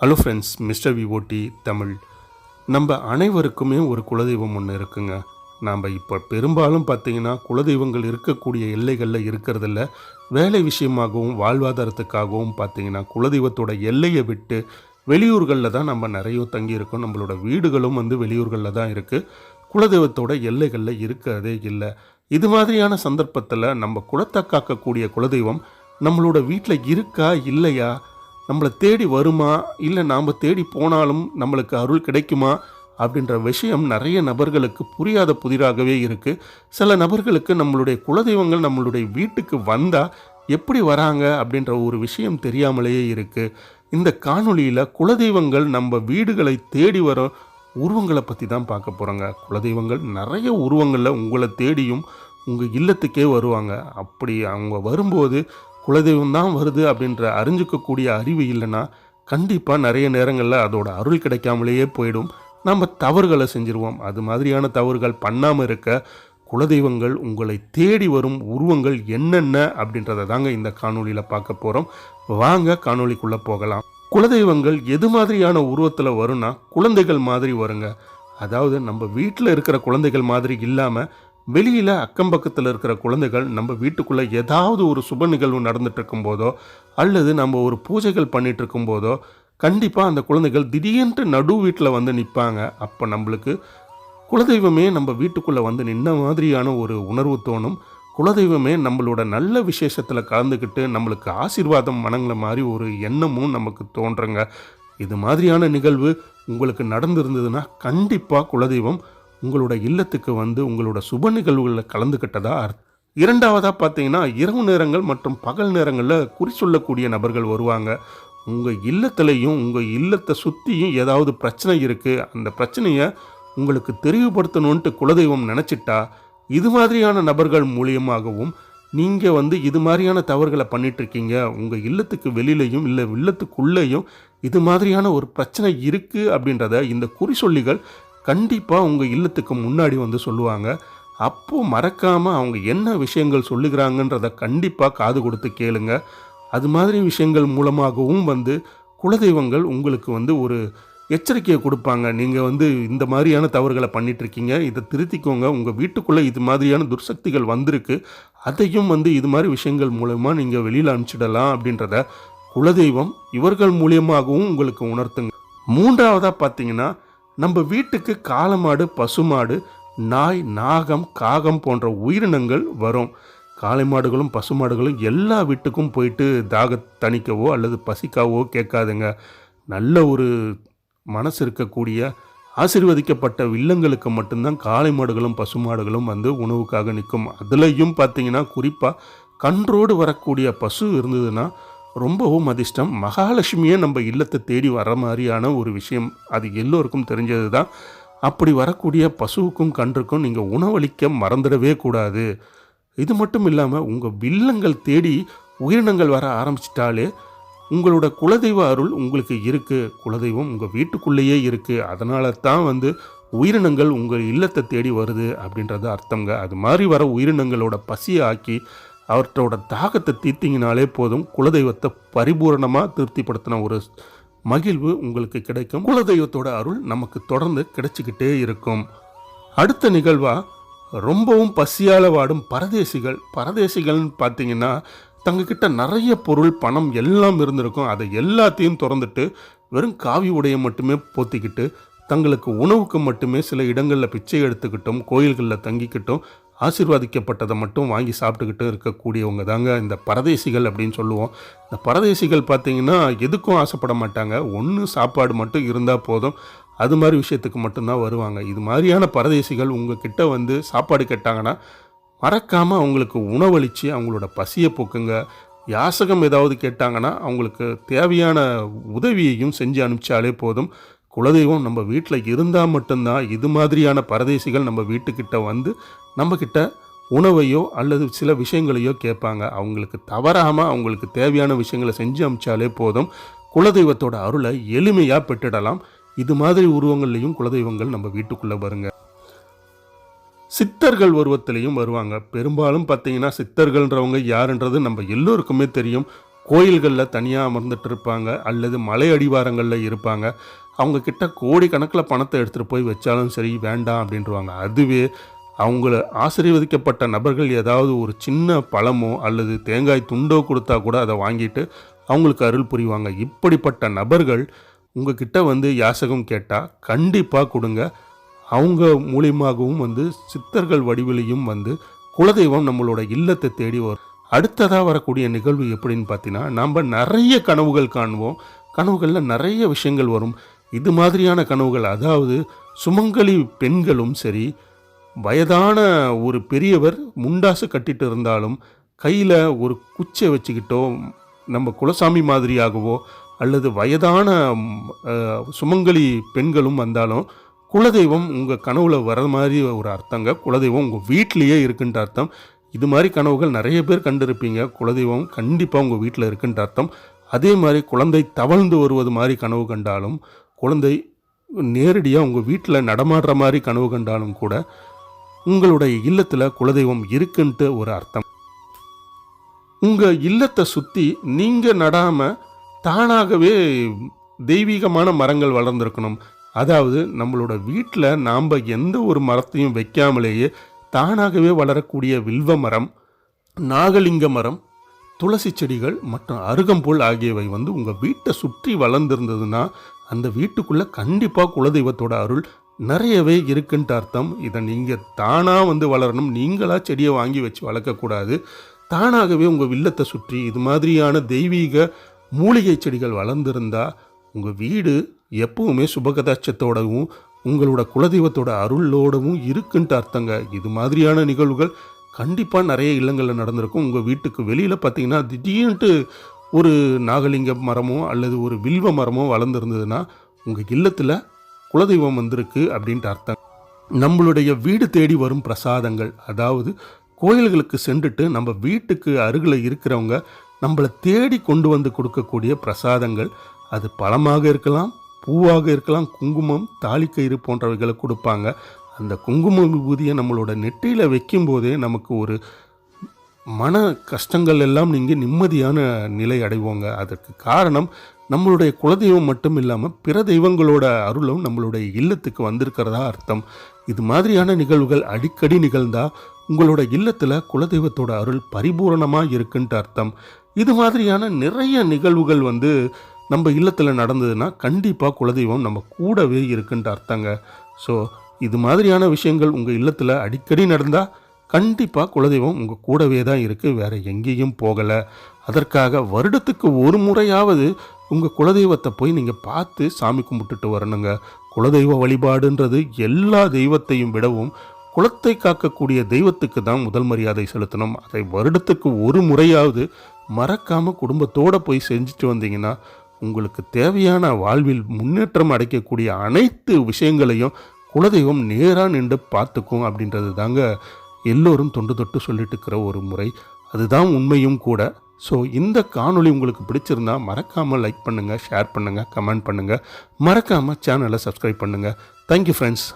Hello friends mister VOD Tamil. நம்ம அனைவருக்குமே ஒரு குலதெய்வம் ஒன்று இருக்குங்க. நாம் இப்போ பெரும்பாலும் பார்த்தீங்கன்னா குலதெய்வங்கள் இருக்கக்கூடிய எல்லைகளில் இருக்கிறதில்ல. வேலை விஷயமாகவும் வாழ்வாதாரத்துக்காகவும் பார்த்திங்கன்னா குலதெய்வத்தோட எல்லையை விட்டு வெளியூர்களில் தான் நம்ம நிறைய தங்கியிருக்கோம் நம்மளோட வீடுகளும் வந்து வெளியூர்களில் தான் இருக்குது குலதெய்வத்தோட எல்லைகளில் இருக்கிறதே இல்லை. இது மாதிரியான சந்தர்ப்பத்தில் நம்ம குலத்தை காக்கக்கூடிய குலதெய்வம் நம்மளோட வீட்டில் இருக்கா இல்லையா? நம்மளை தேடி வருமா? இல்லை நாம் தேடி போனாலும் நம்மளுக்கு அருள் கிடைக்குமா? அப்படின்ற விஷயம் நிறைய நபர்களுக்கு புரியாத புதிராகவே இருக்குது சில நபர்களுக்கு நம்மளுடைய குலதெய்வங்கள் நம்மளுடைய வீட்டுக்கு வந்தால் எப்படி வராங்க அப்படின்ற ஒரு விஷயம் தெரியாமலேயே இருக்குது இந்த காணொளியில் குலதெய்வங்கள் நம்ம வீடுகளை தேடி வர உருவங்களை பற்றி தான் பார்க்க போகிறோங்க குலதெய்வங்கள் நிறைய உருவங்களில் உங்களை தேடியும் உங்கள் இல்லத்துக்கே வருவாங்க. அப்படி அவங்க வரும்போது குலதெய்வம் தான் வருது அப்படின்ற அறிஞ்சிக்கக்கூடிய அறிவு இல்லைன்னா கண்டிப்பாக நிறைய நேரங்களில் அதோட அருள் கிடைக்காமலேயே போயிடும். நம்ம தவறுகளை செஞ்சுருவோம். அது மாதிரியான தவறுகள் பண்ணாமல் இருக்க குலதெய்வங்கள் உங்களை தேடி வரும் உருவங்கள் என்னென்ன அப்படின்றத தாங்க இந்த காணொலியில் பார்க்க போகிறோம் வாங்க காணொலிக்குள்ளே போகலாம். குலதெய்வங்கள் எது மாதிரியான உருவத்தில் வரும்னா குழந்தைகள் மாதிரி வருங்க. அதாவது நம்ம வீட்டில் இருக்கிற குழந்தைகள் மாதிரி இல்லாமல் வெளியில் அக்கம் பக்கத்தில் இருக்கிற குழந்தைகள் நம்ம வீட்டுக்குள்ளே ஏதாவது ஒரு சுப நிகழ்வு நடந்துட்டு இருக்கும்போதோ அல்லது நம்ம ஒரு பூஜைகள் பண்ணிகிட்டு இருக்கும்போதோ கண்டிப்பாக அந்த குழந்தைகள் திடீர்னு நடு வீட்டில் வந்து நிற்பாங்க அப்போ நம்மளுக்கு குலதெய்வமே நம்ம வீட்டுக்குள்ளே வந்து நின்ன மாதிரியான ஒரு உணர்வு தோணும். குலதெய்வமே நம்மளோட நல்ல விசேஷத்தில் கலந்துக்கிட்டு நம்மளுக்கு ஆசீர்வாதம் வணங்குற மாதிரி ஒரு எண்ணமும் நமக்கு தோன்றுங்க. இது மாதிரியான நிகழ்வு உங்களுக்கு நடந்திருந்ததுன்னா கண்டிப்பாக குலதெய்வம் உங்களோட இல்லத்துக்கு வந்து உங்களோட சுப நிகழ்வுகளில் கலந்துக்கிட்டதா அர்த்தம். இரண்டாவதாக பார்த்தீங்கன்னா இரவு நேரங்கள் மற்றும் பகல் நேரங்களில் குறி சொல்லக்கூடிய நபர்கள் வருவாங்க. உங்கள் இல்லத்துலேயும் உங்கள் இல்லத்தை சுற்றியும் ஏதாவது பிரச்சனை இருக்குது அந்த பிரச்சனையை உங்களுக்கு தெரிவுபடுத்தணுன்ட்டு குலதெய்வம் நினச்சிட்டா இது மாதிரியான நபர்கள் மூலியமாகவும் நீங்கள் வந்து இது மாதிரியான தவறுகளை பண்ணிகிட்ருக்கீங்க உங்கள் இல்லத்துக்கு வெளியிலையும் இல்லை இல்லத்துக்குள்ளேயும் இது மாதிரியான ஒரு பிரச்சனை இருக்குது அப்படின்றத இந்த குறி சொல்லிகள் கண்டிப்பாக உங்கள் இல்லத்துக்கு முன்னாடி வந்து சொல்லுவாங்க. அப்போது மறக்காமல் அவங்க என்ன விஷயங்கள் சொல்லுகிறாங்கன்றத கண்டிப்பாக காது கொடுத்து கேளுங்க. அது மாதிரி விஷயங்கள் மூலமாகவும் வந்து குலதெய்வங்கள் உங்களுக்கு வந்து ஒரு எச்சரிக்கையை கொடுப்பாங்க. நீங்கள் வந்து இந்த மாதிரியான தவறுகளை பண்ணிகிட்ருக்கீங்க இதை திருத்திக்கோங்க. உங்கள் வீட்டுக்குள்ளே இது மாதிரியான துர்சக்திகள் வந்திருக்கு. அதையும் வந்து இது மாதிரி விஷயங்கள் மூலமாக நீங்கள் வெளியில் அனுப்பிச்சிடலாம் அப்படின்றத குலதெய்வம் இவர்கள் மூலியமாகவும் உங்களுக்கு உணர்த்துங்க. மூன்றாவதாக பார்த்தீங்கன்னா நம்ம வீட்டுக்கு காளமாடு பசுமாடு நாய் நாகம் காகம் போன்ற உயிரினங்கள் வரும். காளை மாடுகளும் பசுமாடுகளும் எல்லா வீட்டுக்கும் போயிட்டு தாக தணிக்கவோ அல்லது பசிக்காவோ கேட்காதுங்க. நல்ல ஒரு மனசு இருக்கக்கூடிய ஆசிர்வதிக்கப்பட்ட வில்லங்களுக்கு மட்டும்தான் காளை மாடுகளும் பசுமாடுகளும் வந்து உணவுக்காக நிற்கும். அதுலேயும் பார்த்தீங்கன்னா குறிப்பாக கன்றோடு வரக்கூடிய பசு இருந்ததுன்னா ரொம்பவும் அதிர்ஷ்டம். மகாலட்சுமியே நம்ம இல்லத்தை தேடி வர மாதிரியான ஒரு விஷயம். அது எல்லோருக்கும் தெரிஞ்சது தான். அப்படி வரக்கூடிய பசுவுக்கும் கன்றுக்கும் நீங்கள் உணவளிக்க மறந்துடவே கூடாது. இது மட்டும் இல்லாமல் உங்கள் வில்லங்கள் தேடி உயிரினங்கள் வர ஆரம்பிச்சிட்டாலே உங்களோட குலதெய்வ அருள் உங்களுக்கு இருக்குது குலதெய்வம் உங்கள் வீட்டுக்குள்ளேயே இருக்குது அதனால தான் வந்து உயிரினங்கள் உங்கள் இல்லத்தை தேடி வருது அப்படின்றது அர்த்தங்க அது மாதிரி வர உயிரினங்களோட பசியை ஆக்கி அவற்றோட தாகத்தை தீர்த்திங்கனாலே போதும். குலதெய்வத்தை பரிபூரணமாக திருப்திப்படுத்தின ஒரு மகிழ்வு உங்களுக்கு கிடைக்கும். குலதெய்வத்தோட அருள் நமக்கு தொடர்ந்து கிடைச்சிக்கிட்டே இருக்கும். அடுத்த நிகழ்வாக ரொம்பவும் பசியால் வாடும் பரதேசிகள். பரதேசிகள்னு பார்த்தீங்கன்னா தங்கக்கிட்ட நிறைய பொருள் பணம் எல்லாம் இருந்திருக்கும். அதை எல்லாத்தையும் திறந்துட்டு வெறும் காவி உடையை மட்டுமே போத்திக்கிட்டு தங்களுக்கு உணவுக்கு மட்டுமே சில இடங்களில் பிச்சை எடுத்துக்கிட்டும் கோயில்களில் தங்கிக்கிட்டும் ஆசிர்வாதிக்கப்பட்டதை மட்டும் வாங்கி சாப்பிட்டுக்கிட்டு இருக்கக்கூடியவங்க தாங்க இந்த பரதேசிகள் அப்படின்னு சொல்லுவோம். இந்த பரதேசிகள் பார்த்தீங்கன்னா எதுக்கும் ஆசைப்பட மாட்டாங்க. ஒன்று சாப்பாடு மட்டும் இருந்தால் போதும். அது மாதிரி விஷயத்துக்கு மட்டும்தான் வருவாங்க. இது மாதிரியான பரதேசிகள் உங்ககிட்ட வந்து சாப்பாடு கேட்டாங்கன்னா மறக்காமல் அவங்களுக்கு உணவளித்து அவங்களோட பசியை போக்குங்க. யாசகம் ஏதாவது கேட்டாங்கன்னா அவங்களுக்கு தேவையான உதவியையும் செஞ்சு அனுப்பிச்சாலே போதும். குலதெய்வம் நம்ம வீட்டில் இருந்தால் மட்டும்தான் இது மாதிரியான பரதேசிகள் நம்ம வீட்டுக்கிட்ட வந்து நம்மக்கிட்ட உணவையோ அல்லது சில விஷயங்களையோ கேட்பாங்க. அவங்களுக்கு தவறாமல் அவங்களுக்கு தேவையான விஷயங்களை செஞ்சு அமிச்சாலே போதும். குலதெய்வத்தோட அருளை எளிமையாக பெற்றுடலாம். இது மாதிரி உருவங்கள்லையும் குலதெய்வங்கள் நம்ம வீட்டுக்குள்ளே வருங்க. சித்தர்கள் உருவத்திலையும் வருவாங்க. பெரும்பாலும் பார்த்தீங்கன்னா சித்தர்கள்ன்றவங்க யாருன்றது நம்ம எல்லோருக்குமே தெரியும். கோயில்களில் தனியாக அமர்ந்துட்டு இருப்பாங்க அல்லது மலை அடிவாரங்களில் இருப்பாங்க. அவங்க கிட்ட கோடிக்கணக்கில் பணத்தை எடுத்துகிட்டு போய் வச்சாலும் சரி வேண்டாம் அப்படின்றவாங்க. அதுவே அவங்கள ஆசீர்வதிக்கப்பட்ட நபர்கள் ஏதாவது ஒரு சின்ன பழமோ அல்லது தேங்காய் துண்டோ கொடுத்தா கூட அதை வாங்கிட்டு அவங்களுக்கு அருள் புரிவாங்க. இப்படிப்பட்ட நபர்கள் உங்ககிட்ட வந்து யாசகம் கேட்டால் கண்டிப்பாக கொடுங்க. அவங்க மூலியமாகவும் வந்து சித்தர்கள் வடிவிலையும் வந்து குலதெய்வம் நம்மளோட இல்லத்தை தேடி வரும். அடுத்ததாக வரக்கூடிய நிகழ்வு எப்படின்னு பார்த்தீங்கன்னா நம்ம நிறைய கனவுகள் காணுவோம். கனவுகளில் நிறைய விஷயங்கள் வரும். இது மாதிரியான கனவுகள் அதாவது சுமங்கலி பெண்களும் சரி வயதான ஒரு பெரியவர் முண்டாசு கட்டிட்டு இருந்தாலும் கையில் ஒரு குச்சை வச்சுக்கிட்டோ நம்ம குலசாமி மாதிரியாகவோ அல்லது வயதான சுமங்கலி பெண்களும் வந்தாலும் குலதெய்வம் உங்கள் கனவுல வர மாதிரி ஒரு அர்த்தங்க. குலதெய்வம் உங்கள் வீட்லேயே இருக்குன்ற அர்த்தம். இது மாதிரி கனவுகள் நிறைய பேர் கண்டிருப்பீங்க. குலதெய்வம் கண்டிப்பாக உங்கள் வீட்டில் இருக்குன்ற அர்த்தம். அதே மாதிரி குழந்தை தவழ்ந்து வருவது மாதிரி கனவு கண்டாலும் குழந்தை நேரடியாக உங்கள் வீட்டில் நடமாடுற மாதிரி கனவு கண்டாலும் கூட உங்களுடைய இல்லத்தில் குலதெய்வம் இருக்குன்ட்டு ஒரு அர்த்தம். உங்கள் இல்லத்தை சுற்றி நீங்கள் நடாமல் தானாகவே தெய்வீகமான மரங்கள் வளர்ந்துருக்கணும். அதாவது நம்மளோட வீட்டில் நாம் எந்த ஒரு மரத்தையும் வைக்காமலேயே தானாகவே வளரக்கூடிய வில்வ மரம் நாகலிங்க மரம் துளசி செடிகள் மற்றும் அருகம்புல் ஆகியவை வந்து உங்கள் வீட்டை சுற்றி வளர்ந்துருந்ததுன்னா அந்த வீட்டுக்குள்ளே கண்டிப்பாக குலதெய்வத்தோட அருள் நிறையவே இருக்குன்ட்டு அர்த்தம். இதை நீங்கள் தானாக வந்து வளரணும். நீங்களாக செடியை வாங்கி வச்சு வளர்க்கக்கூடாது. தானாகவே உங்கள் வில்லத்தை சுற்றி இது மாதிரியான தெய்வீக மூலிகை செடிகள் வளர்ந்துருந்தா உங்கள் வீடு எப்பவுமே சுபகதாட்சத்தோடவும் உங்களோட குலதெய்வத்தோட அருளோடவும் இருக்குன்ட்டு அர்த்தங்க. இது மாதிரியான நிகழ்வுகள் கண்டிப்பாக நிறைய இல்லங்களில் நடந்திருக்கும். உங்கள் வீட்டுக்கு வெளியில் பார்த்தீங்கன்னா திடீர்னுட்டு ஒரு நாகலிங்க மரமோ அல்லது ஒரு வில்வ மரமோ வளர்ந்துருந்ததுன்னா உங்கள் இல்லத்தில் குலதெய்வம் வந்திருக்கு அப்படின்ட்டு அர்த்தம். நம்மளுடைய வீடு தேடி வரும் பிரசாதங்கள் அதாவது கோயில்களுக்கு சென்றுட்டு நம்ம வீட்டுக்கு அருகில் இருக்கிறவங்க நம்மளை தேடி கொண்டு வந்து கொடுக்கக்கூடிய பிரசாதங்கள் அது பழமாக இருக்கலாம் பூவாக இருக்கலாம் குங்குமம் தாலிக்கயிறு போன்றவைகளை கொடுப்பாங்க. அந்த குங்கும விபூதியை நம்மளோட நெற்றியில் வைக்கும்போதே நமக்கு ஒரு மன கஷ்டங்கள் எல்லாம் நீங்கள் நிம்மதியான நிலை அடைவோங்க. அதற்கு காரணம் நம்மளுடைய குலதெய்வம் மட்டும் இல்லாமல் பிற தெய்வங்களோட அருளும் நம்மளுடைய இல்லத்துக்கு வந்திருக்கிறதா அர்த்தம். இது மாதிரியான நிகழ்வுகள் அடிக்கடி நிகழ்ந்தால் உங்களோட இல்லத்தில் குலதெய்வத்தோட அருள் பரிபூரணமாக இருக்குன்ட்டு அர்த்தம். இது மாதிரியான நிறைய நிகழ்வுகள் வந்து நம்ம இல்லத்தில் நடந்ததுன்னா கண்டிப்பாக குலதெய்வம் நம்ம கூடவே இருக்குன்ட்டு அர்த்தங்க. ஸோ இது மாதிரியான விஷயங்கள் உங்கள் இல்லத்தில் அடிக்கடி நடந்தால் கண்டிப்பாக குலதெய்வம் உங்கள் கூடவே தான் இருக்குது வேறு எங்கேயும் போகலை. அதற்காக வருடத்துக்கு ஒரு முறையாவது உங்கள் குலதெய்வத்தை போய் நீங்கள் பார்த்து சாமி கும்பிட்டுட்டு வரணுங்க. குலதெய்வ வழிபாடுன்றது எல்லா தெய்வத்தையும் விடவும் குலத்தை காக்கக்கூடிய தெய்வத்துக்கு தான் முதல் மரியாதை செலுத்தணும். அதை வருடத்துக்கு ஒரு முறையாவது மறக்காமல் குடும்பத்தோடு போய் செஞ்சுட்டு வந்தீங்கன்னா உங்களுக்கு தேவையான வாழ்வில் முன்னேற்றம் அடைக்கக்கூடிய அனைத்து விஷயங்களையும் குலதெய்வம் நேராக நின்று பார்த்துக்கும் அப்படின்றது தாங்க எல்லோரும் தொண்டு தொட்டு சொல்லிட்டு இருக்கிற ஒரு முறை. அதுதான் உண்மையும் கூட. ஸோ இந்த காணொளி உங்களுக்கு பிடிச்சிருந்தா மறக்காமல் லைக் பண்ணுங்கள் ஷேர் பண்ணுங்கள் கமெண்ட் பண்ணுங்கள் மறக்காமல் சேனலை சப்ஸ்கிரைப் பண்ணுங்கள் தேங்க்யூ ஃப்ரெண்ட்ஸ்